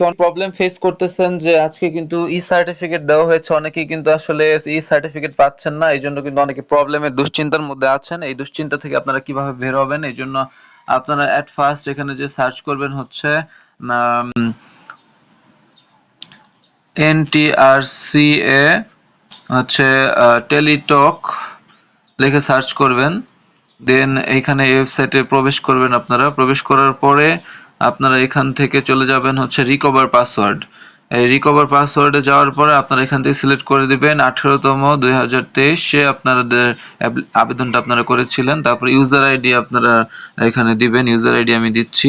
Problem face করতেছেন যে আজকে কিন্তু ই সার্টিফিকেট দেওয়া হয়েছে। কিন্তু আসলে ই সার্টিফিকেট পাচ্ছেন না এই জন্য কিন্তু অনেকে প্রবলেমের দুশ্চিন্তার মধ্যে আছেন। এই দুশ্চিন্তা থেকে আপনারা কীভাবে বের হবেন? এই জন্য আপনারা অ্যাট ফার্স্ট এখানে যে সার্চ করবেন হচ্ছে এনটিআরসিএ হচ্ছে টেলিটক লিখে সার্চ করবেন। দেন এইখানে ওয়েবসাইটে প্রবেশ করবেন আপনারা। প্রবেশ করার পরে আপনারা এখান থেকে চলে যাবেন হচ্ছে রিকভার পাসওয়ার্ড এই রিকভার পাসওয়ার্ডে যাওয়ার পরে আপনারা এখান থেকে সিলেক্ট করে দিবেন। আঠেরোতম দুই হাজার তেইশে আপনাদের আবেদনটা আপনারা করেছিলেন। তারপর ইউজার আইডি আপনারা এখানে দিবেন। ইউজার আইডি আমি দিচ্ছি।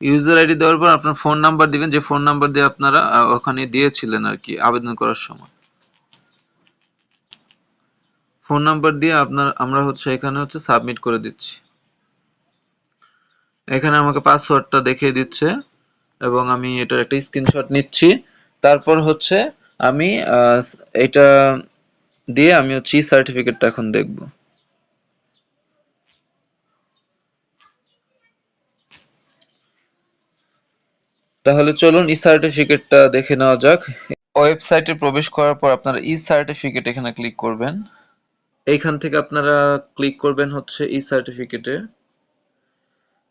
ইউজার আইডি দেওয়ার পর আপনার ফোন নাম্বার দিবেন, যে ফোন নাম্বার দিয়ে আপনারা ওখানে দিয়েছিলেন আর কি, আবেদন করার সময়। ফোন নাম্বার দিয়ে আপনার, আমরা হচ্ছে এখানে হচ্ছে সাবমিট করে দিচ্ছি। এখানে আমাকে পাসওয়ার্ডটা দেখিয়ে দিচ্ছে, এবং আমি এটার একটা স্ক্রিনশট নিচ্ছি। তারপর হচ্ছে আমি এটা দিয়ে আমি হচ্ছে সার্টিফিকেটটা এখন দেখব। তাহলে চলুন ই সার্টিফিকেটটা দেখে নেওয়া যাক। ওয়েবসাইটে প্রবেশ করার পর আপনারা ই সার্টিফিকেট এখানে ক্লিক করবেন। এইখান থেকে আপনারা ক্লিক করবেন হচ্ছে ই সার্টিফিকেটে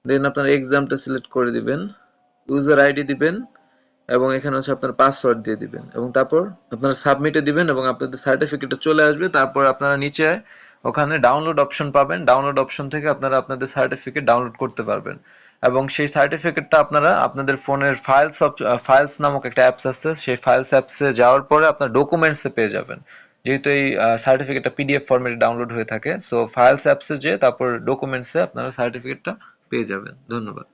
দেন আপনার এক্সামটা সিলেক্ট করে দিবেন ইউজার আইডি দিবেন এবং এখানে হচ্ছে আপনার পাসওয়ার্ড দিয়ে দিবেন। এবং তারপর আপনারা সাবমিটে দিবেন এবং আপনাদের সার্টিফিকেটটা চলে আসবে। তারপর আপনারা নিচে ওখানে ডাউনলোড অপশন পাবেন। ডাউনলোড অপশন থেকে আপনারা আপনাদের সার্টিফিকেট ডাউনলোড করতে পারবেন। এবং সেই সার্টিফিকেটটা আপনারা আপনাদের ফোনের ফাইলস ফাইলস নামক একটা অ্যাপস আছে, সেই ফাইলস অ্যাপসে যাওয়ার পরে আপনার ডকুমেন্টসে পেয়ে যাবেন। যেহেতু এই সার্টিফিকেটটা পিডিএফ ফর্মেটে ডাউনলোড হয়ে থাকে সো ফাইলস অ্যাপসে যেয়ে তারপর ডকুমেন্টসে আপনারা সার্টিফিকেটটা পেয়ে যাবেন। ধন্যবাদ।